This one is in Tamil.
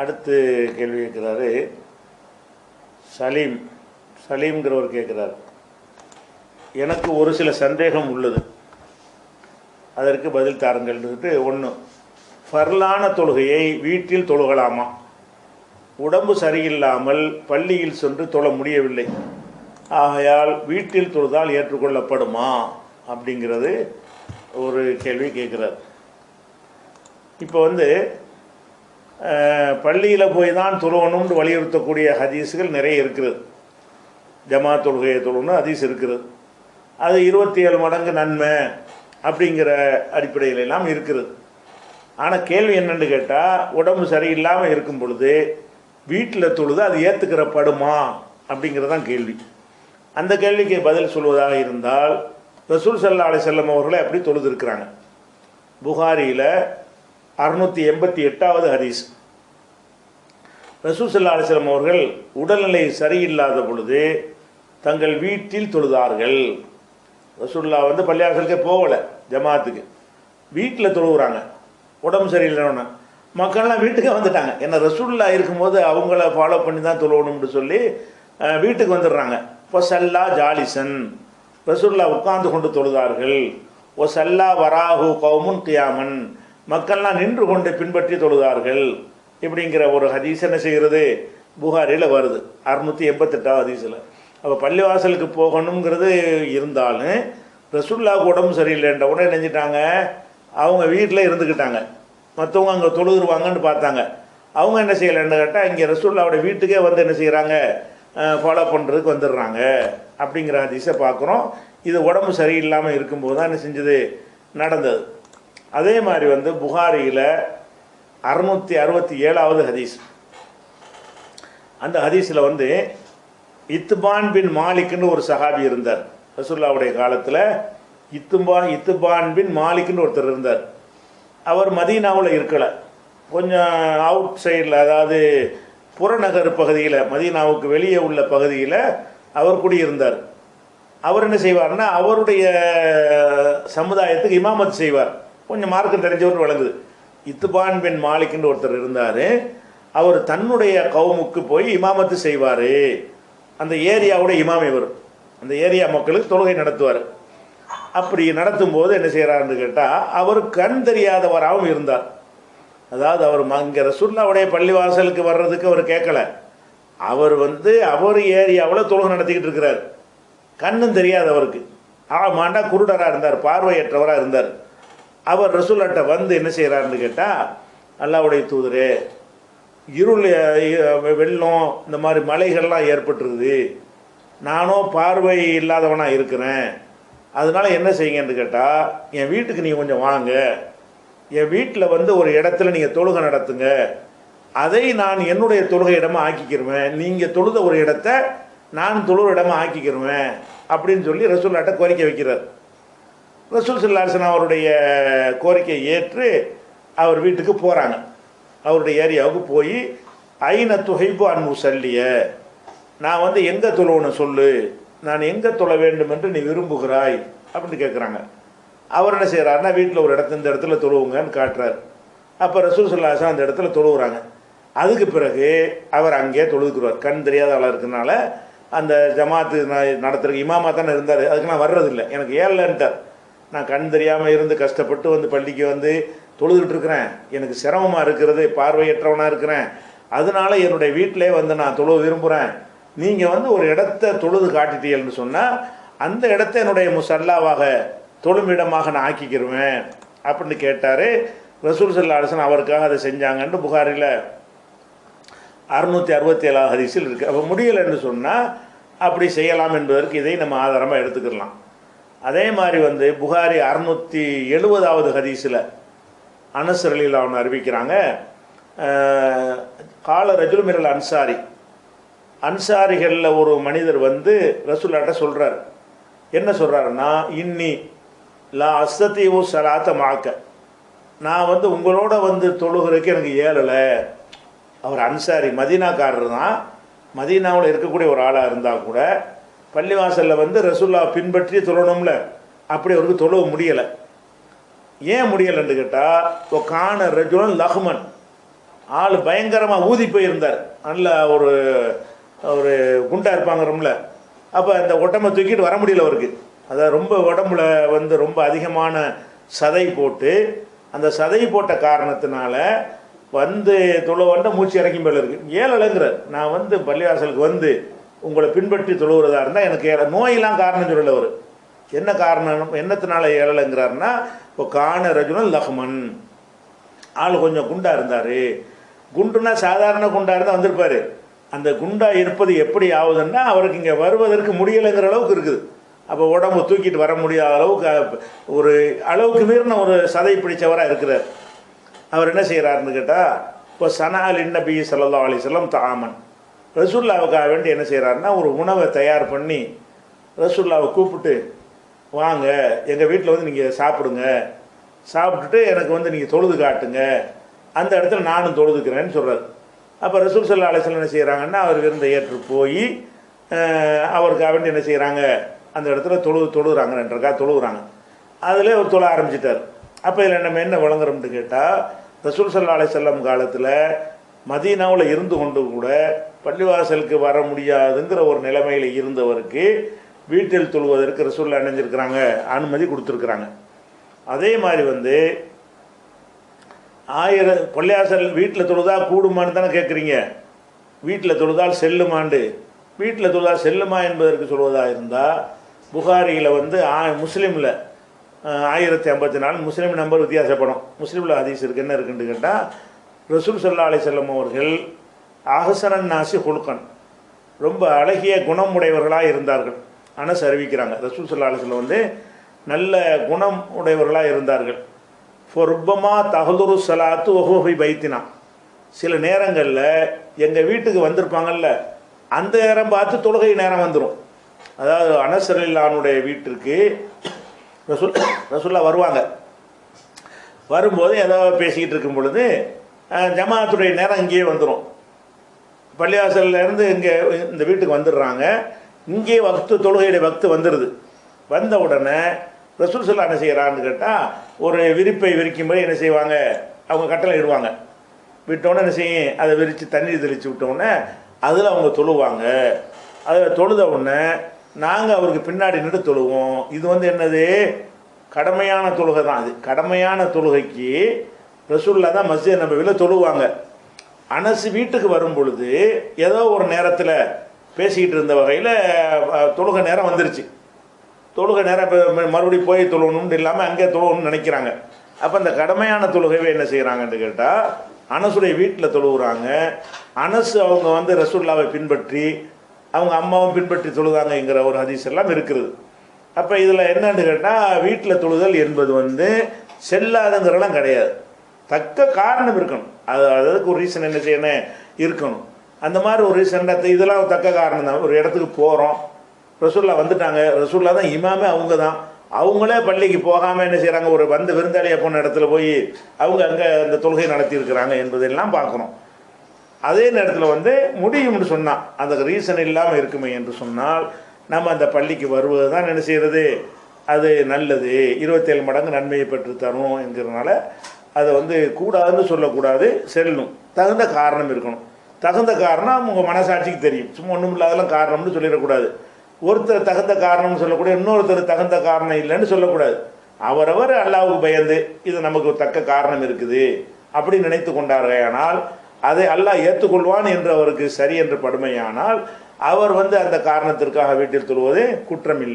அடுத்து கேள்வி கேட்குறாரு சலீம் சலீம்ங்கிறவர் கேட்குறார். எனக்கு ஒரு சில சந்தேகம் உள்ளது. அதற்கு பதில் தாருங்கள்ன்றது ஒன்று ஃபர்லான தொழுகையை வீட்டில் தொழுகலாமா? உடம்பு சரியில்லாமல் பள்ளியில் சென்று தொழ முடியவில்லை. ஆகையால் வீட்டில் தொழுதால் ஏற்றுக்கொள்ளப்படுமா? அப்படிங்கிறது ஒரு கேள்வி கேட்குறார். இப்போ வந்து பள்ளியில் போய் தான் தொழுவணும்னு வலியுறுத்தக்கூடிய ஹதீஸுகள் நிறைய இருக்கிறது. ஜமா தொழுகையை தொழுணும் ஹதீஸ் இருக்கிறது. அது இருபத்தி ஏழு மடங்கு நன்மை அப்படிங்கிற அடிப்படையில் எல்லாம் இருக்கிறது. ஆனால் கேள்வி என்னென்னு கேட்டால் உடம்பு சரியில்லாமல் இருக்கும் பொழுது வீட்டில் தொழுது அது ஏற்றுக்கிறப்படுமா அப்படிங்கிறது தான் கேள்வி. அந்த கேள்விக்கு பதில் சொல்வதாக இருந்தால் ரசூல் சல்லா அலி செல்லம் அவர்களை அப்படி தொழுது இருக்கிறாங்க. புகாரியில் அறுநூற்றி எண்பத்தி எட்டாவது ஹதீஸ். ரசூசல்லா அலிஸ்லாம் அவர்கள் உடல்நிலை சரியில்லாத பொழுது தங்கள் வீட்டில் தொழுதார்கள். ரசூல்லா வந்து பள்ளியாசலுக்கே போகலை ஜமாத்துக்கு வீட்டில் தொழுகிறாங்க உடம்பு சரியில்லைன்னு மக்கள்லாம் வீட்டுக்கே வந்துட்டாங்க. ஏன்னா ரசூல்லா இருக்கும்போது அவங்கள ஃபாலோ பண்ணி தான் தொழுவணும்னு சொல்லி வீட்டுக்கு வந்துடுறாங்க. இப்போ சல்லா ஜாலிசன். ரசூல்லா உட்கார்ந்து கொண்டு தொழுதார்கள். ஓ சல்லா வராஹு கவுமுன் கியாமன். மக்கள்லாம் நின்று கொண்டு பின்பற்றி தொழுதார்கள். இப்படிங்கிற ஒரு ஹதீஸ் என்ன செய்கிறது? புகாரியில் வருது. அறுநூற்றி எண்பத்தெட்டாவது ஹதீஸில். அப்போ பள்ளிவாசலுக்கு போகணுங்கிறது இருந்தாலும் ரசுல்லாவுக்கு உடம்பு சரியில்லைன்ற உடனே நினைஞ்சிட்டாங்க அவங்க வீட்டில் இருந்துக்கிட்டாங்க மற்றவங்க அங்கே தொழுதுருவாங்கன்னு பார்த்தாங்க. அவங்க என்ன செய்யலைன்னு கேட்டால் இங்கே ரசூல்லாவோட வீட்டுக்கே வந்து என்ன செய்கிறாங்க ஃபாலோ பண்ணுறதுக்கு வந்துடுறாங்க. அப்படிங்கிற ஹதீஸை பார்க்குறோம். இது உடம்பு சரியில்லாமல் இருக்கும்போது தான் என்ன செஞ்சது? நடந்தது. அதே மாதிரி வந்து புகாரியில் அறுநூற்றி அறுபத்தி ஏழாவது ஹதீஸ். அந்த ஹதீஸில் வந்து இத்துபான் பின் மாலிக்னு ஒரு சஹாபி இருந்தார். ரசூல்லாவுடைய காலத்தில் இத்துபா இத்துபான் பின் மாலிக்னு ஒருத்தர் இருந்தார். அவர் மதீனாவில் இருக்கலை. கொஞ்சம் அவுட் சைடில் அதாவது புறநகர் பகுதியில் மதீனாவுக்கு வெளியே உள்ள பகுதியில் அவர் குடியிருந்தார். அவர் என்ன செய்வார்னா அவருடைய சமுதாயத்துக்கு இமாமத் செய்வார். கொஞ்சம் மார்க்கம் தெரிஞ்சவர் வழங்குது. இத்துபான் பின் மாலிக்னு ஒருத்தர் இருந்தார். அவர் தன்னுடைய கவுமுக்கு போய் இமாமத்து செய்வார். அந்த ஏரியாவோட இமாம் இவர். அந்த ஏரியா மக்களுக்கு தொழுகை நடத்துவார். அப்படி நடத்தும் போது என்ன செய்கிறாருன்னு கேட்டால் அவர் கண் தெரியாதவராகவும் இருந்தார். அதாவது அவர் இங்கே ரசுல்லாவுடைய பள்ளிவாசலுக்கு வர்றதுக்கு அவர் கேட்கல. அவர் வந்து அவர் ஏரியாவில் தொழுகை நடத்திக்கிட்டு இருக்கிறார். கண்ணும் தெரியாதவருக்கு. ஆமாண்டா குருடராக இருந்தார் பார்வையற்றவராக இருந்தார். அவர் ரசூலாட்ட வந்து என்ன செய்கிறாருன்னு கேட்டால் அல்லாவுடைய தூதரே இருள் வெள்ளம் இந்த மாதிரி மலைகள்லாம் ஏற்பட்டுருது நானும் பார்வை இல்லாதவனாக இருக்கிறேன். அதனால என்ன செய்யுங்கன்னு கேட்டால் என் வீட்டுக்கு நீங்கள் கொஞ்சம் வாங்க. என் வீட்டில் வந்து ஒரு இடத்துல நீங்கள் தொழுகை நடத்துங்க. அதை நான் என்னுடைய தொழுகை இடமா ஆக்கிக்கிருவேன். நீங்கள் தொழுத ஒரு இடத்த நான் தொழுகிற இடமா ஆக்கிக்கிருவேன். அப்படின்னு சொல்லி ரசூல்லாட்ட கோரிக்கை வைக்கிறார். ரசூல் சில்லாசன் அவருடைய கோரிக்கையை ஏற்று அவர் வீட்டுக்கு போகிறாங்க அவருடைய ஏரியாவுக்கு போய் ஐன துகைப்பு அன்பு சல்லிய நான் வந்து எங்கே தொழுவணும் சொல்லு. நான் எங்கே தொழ வேண்டும் என்று நீ விரும்புகிறாய். அப்படின்னு கேட்குறாங்க அவர் என்ன செய்கிறாருன்னா வீட்டில் ஒரு இடத்து இந்த இடத்துல தொழுவுங்கன்னு காட்டுறாரு. அப்போ ரசூல் சுல்லாசன் அந்த இடத்துல தொழுவுறாங்க. அதுக்கு பிறகு அவர் அங்கேயே தொழுதுக்குறார் கண் தெரியாத ஆளாக இருக்கிறதுனால அந்த ஜமாத்து நான் நடத்துறதுக்கு இமாமா தானே இருந்தார். அதுக்கு நான் வர்றதில்லை. எனக்கு ஏழில்ட்டார் நான் கண் தெரியாமல் இருந்து கஷ்டப்பட்டு வந்து பள்ளிக்கு வந்து தொழுதுகிட்டு இருக்கிறேன். எனக்கு சிரமமாக இருக்கிறது பார்வையற்றவனாக இருக்கிறேன். அதனால என்னுடைய வீட்டிலே வந்து நான் தொழுவ விரும்புகிறேன் நீங்கள் வந்து ஒரு இடத்த தொழுது காட்டிட்டீங்கன்னு சொன்னால் அந்த இடத்த என்னுடைய முசல்லாவாக தொழுமிடமாக நான் ஆக்கிக்கிருவேன் அப்படின்னு கேட்டார். ரசூல் சல்லா அரசன் அவருக்காக அதை செஞ்சாங்கன்னு புகாரில் அறுநூற்றி அறுபத்தி ஏழாவது ஹரிசில் இருக்குது அப்போ முடியலைன்னு சொன்னால் அப்படி செய்யலாம் என்பதற்கு இதை நம்ம ஆதாரமாக எடுத்துக்கிடலாம். அதே மாதிரி வந்து புகாரி அறுநூற்றி எழுபதாவது ஹதீஸில் அனசரலில் அவன் அறிவிக்கிறாங்க கால ரஜுல் மிரல் அன்சாரி. அன்சாரிகளில் ஒரு மனிதர் வந்து ரசூல்லாட்ட சொல்கிறார் என்ன சொல்கிறாருன்னா இன்னி லா அஸ்தத்தீவு சலாத்த மாக்க. நான் வந்து உங்களோட வந்து தொழுகிறதுக்கு எனக்கு ஏழலை. அவர் அன்சாரி மதீனாக்காரர் தான் மதீனாவில் இருக்கக்கூடிய ஒரு ஆளாக இருந்தால் கூட பள்ளிவாசலில் வந்து ரசுல்லா பின்பற்றி தொழணும்ல. அப்படி அவருக்கு தொழுவ முடியலை. ஏன் முடியலைன்னு கேட்டால் இப்போ காண ரஜுலன் லஹ்மன். ஆள் பயங்கரமாக ஊதி போயிருந்தார். நல்ல ஒரு ஒரு குண்டா இருப்பாங்கிறோம்ல. அப்போ அந்த ஒட்டமை தூக்கிட்டு வர முடியல அவருக்கு. அதாவது ரொம்ப உடம்புல வந்து ரொம்ப அதிகமான சதை போட்டு அந்த சதை போட்ட காரணத்தினால வந்து தொழு வந்து மூச்சு இறக்கி மேலே இருக்கு. ஏழலைங்கிறார். நான் வந்து பள்ளிவாசலுக்கு வந்து உங்களை பின்பற்றி தொழுகிறதா இருந்தால் எனக்கு ஏழை நோயெல்லாம் காரணம் சொல்லல அவர் என்ன காரணம்? என்னத்தினால ஏழலைங்கிறாருன்னா இப்போ காண ரஜுனல் லஹ்மன் ஆள் கொஞ்சம் குண்டாக இருந்தார். குண்டுனா சாதாரண குண்டாக இருந்தால் வந்திருப்பார். அந்த குண்டாக இருப்பது எப்படி ஆகுதுன்னா அவருக்கு இங்கே வருவதற்கு முடியலைங்கிற அளவுக்கு இருக்குது. அப்போ உடம்பு தூக்கிட்டு வர முடியாத அளவுக்கு ஒரு அளவுக்கு மீறின ஒரு சதை பிடிச்சவராக இருக்கிறார். அவர் என்ன செய்கிறாருன்னு கேட்டால் இப்போ சனால் நபி சல்லா அலைஹி தாமன். ரசுல்லாவுக்காக வேண்டி என்ன செய்கிறாருன்னா ஒரு உணவை தயார் பண்ணி ரசுல்லாவை கூப்பிட்டு வாங்க எங்கள் வீட்டில் வந்து நீங்கள் சாப்பிடுங்க. சாப்பிட்டுட்டு எனக்கு வந்து நீங்கள் தொழுது காட்டுங்க. அந்த இடத்துல நானும் தொழுதுக்கிறேன்னு சொல்கிறார் அப்போ ரசூல் சல்லா அலிஸ்லாம் என்ன செய்கிறாங்கன்னா அவர் விருந்தை ஏற்று போய் அவருக்காக வேண்டி என்ன செய்கிறாங்க அந்த இடத்துல தொழு தொழுகிறாங்க ரெண்டரைக்கா தொழுகிறாங்க. அதில் ஒரு தொழ ஆரம்பிச்சிட்டார். அப்போ இதில் நம்ம என்ன வழங்குறோம்னு கேட்டால் ரசூல் சல்லா அலிசல்லம் காலத்தில் மதீனாவில் இருந்து கொண்டு கூட பள்ளிவாசலுக்கு வர முடியாதுங்கிற ஒரு நிலைமையில் இருந்தவருக்கு வீட்டில் தொழுவதற்கு ரசூல் அணைஞ்சிருக்கிறாங்க அனுமதி கொடுத்துருக்குறாங்க. அதே மாதிரி வந்து ஆயிரம் பள்ளியாசல் வீட்டில் தொழுதா கூடுமான்னு தானே கேட்குறீங்க வீட்டில் தொழுதால் செல்லுமாண்டு. வீட்டில் தொழுதால் செல்லுமா என்பதற்கு சொல்வதாக இருந்தால் புகாரியில் வந்து ஆ முஸ்லீமில் ஆயிரத்தி ஐம்பத்தி நாலு முஸ்லீம் நம்பர் வித்தியாசப்படும். முஸ்லீமில் ஹதீஸ் இருக்கு என்ன இருக்குன்னு கேட்டால் ரசூல் சல்லா அலி செல்லம் அவர்கள் அஹசனன் நாசி ஹுல்கன் ரொம்ப அழகிய குணம் உடையவர்களாக இருந்தார்கள். ஆனால் அறிவிக்கிறாங்க ரசூல் சல்லா வந்து நல்ல குணம் உடையவர்களாக இருந்தார்கள் பொருப்பமாக தகதுரு சலாத்து ஒஹோஹி பைத்தினா. சில நேரங்களில் எங்கள் வீட்டுக்கு வந்திருப்பாங்கல்ல அந்த நேரம் பார்த்து தொழுகை நேரம் வந்துடும் அதாவது அனசரில்லானுடைய வீட்டிற்கு ரசுல் ரசுல்லா வருவாங்க. வரும்போது ஏதோ பேசிக்கிட்டு இருக்கும் பொழுது ஜமாத்துடைய நேரம் இங்கேயே வந்துடும் பள்ளிவாசல்லேருந்து இங்கே இந்த வீட்டுக்கு வந்துடுறாங்க. இங்கே வக்து தொழுகையுடைய வக்து வந்துடுது வந்த உடனே ரசூல் சொல்லா என்ன செய்கிறான்னு கேட்டால் ஒரு விரிப்பை விரிக்கும்போது என்ன செய்வாங்க? அவங்க கட்டளை இடுவாங்க. விட்டோன்னே என்ன செய்யும்? அதை விரித்து தண்ணீர் தெளித்து விட்டோன்னே அதில் அவங்க தொழுவாங்க. அதில் தொழுத உடனே நாங்கள் அவருக்கு பின்னாடி நின்று தொழுவோம். இது வந்து என்னது? கடமையான தொழுகை தான் அது கடமையான தொழுகைக்கு ரசூல்லா தான் மஸ்ஜித் நபவியில் தொழுவாங்க. அனசு வீட்டுக்கு வரும் பொழுது ஏதோ ஒரு நேரத்தில் பேசிக்கிட்டு இருந்த வகையில் தொழுகை நேரம் வந்துருச்சு. தொழுக நேரம் இப்போ மறுபடியும் போய் தொழுகணும்னு இல்லாமல் அங்கே தொழுகணும்னு நினைக்கிறாங்க. அப்போ இந்த கடமையான தொழுகவே என்ன செய்கிறாங்கன்னு கேட்டால் அனசுடைய வீட்டில் தொழுகிறாங்க. அனசு அவங்க வந்து ரசுல்லாவை பின்பற்றி அவங்க அம்மாவும் பின்பற்றி தொழுதாங்கங்கிற ஒரு ஹதீஸ் எல்லாம் இருக்குது. அப்போ இதில் என்னன்னு கேட்டால் வீட்டில் தொழுதல் என்பது வந்து செல்லாதுங்கிறலாம் கிடையாது. தக்க காரணம் இருக்கணும். அது அதுக்கு ஒரு ரீசன் என்ன செய்யணும்? இருக்கணும். அந்த மாதிரி ஒரு ரீசன் இதெல்லாம் தக்க காரணம் தான். ஒரு இடத்துக்கு போகிறோம் ரசூல்லா வந்துட்டாங்க. ரசூல்லா தான் இமாமே அவங்க தான். அவங்களே பள்ளிக்கு போகாமல் என்ன செய்கிறாங்க ஒரு வந்து விருந்தாளியாக போன இடத்துல போய் அவங்க அங்கே அந்த தொழுகை நடத்தியிருக்கிறாங்க என்பதெல்லாம் பார்க்குறோம் அதே நேரத்தில் வந்து முடியும்னு சொன்னால் அந்த ரீசன் இல்லாமல் இருக்குமே என்று சொன்னால் நம்ம அந்த பள்ளிக்கு வருவது தான் என்ன செய்கிறது அது நல்லது. இருபத்தேழு மடங்கு நன்மையை பெற்று தரும் என்கிறதுனால அதை வந்து கூடாதுன்னு சொல்லக்கூடாது செல்லணும். தகுந்த காரணம் இருக்கணும். தகுந்த காரணம் உங்கள் மனசாட்சிக்கு தெரியும். சும்மா ஒன்றும் இல்லாதெல்லாம் காரணம்னு சொல்லிடக்கூடாது. ஒருத்தர் தகுந்த காரணம்னு சொல்லக்கூடாது இன்னொருத்தர் தகுந்த காரணம் இல்லைன்னு சொல்லக்கூடாது. அவரவர் அல்லாவுக்கு பயந்து இது நமக்கு தக்க காரணம் இருக்குது அப்படி நினைத்து கொண்டார்களானால் அதை அல்லாஹ் ஏற்றுக்கொள்வான் என்று அவருக்கு சரி என்று படுமையானால் அவர் வந்து அந்த காரணத்திற்காக வீட்டில் தொழுவது குற்றம் இல்லை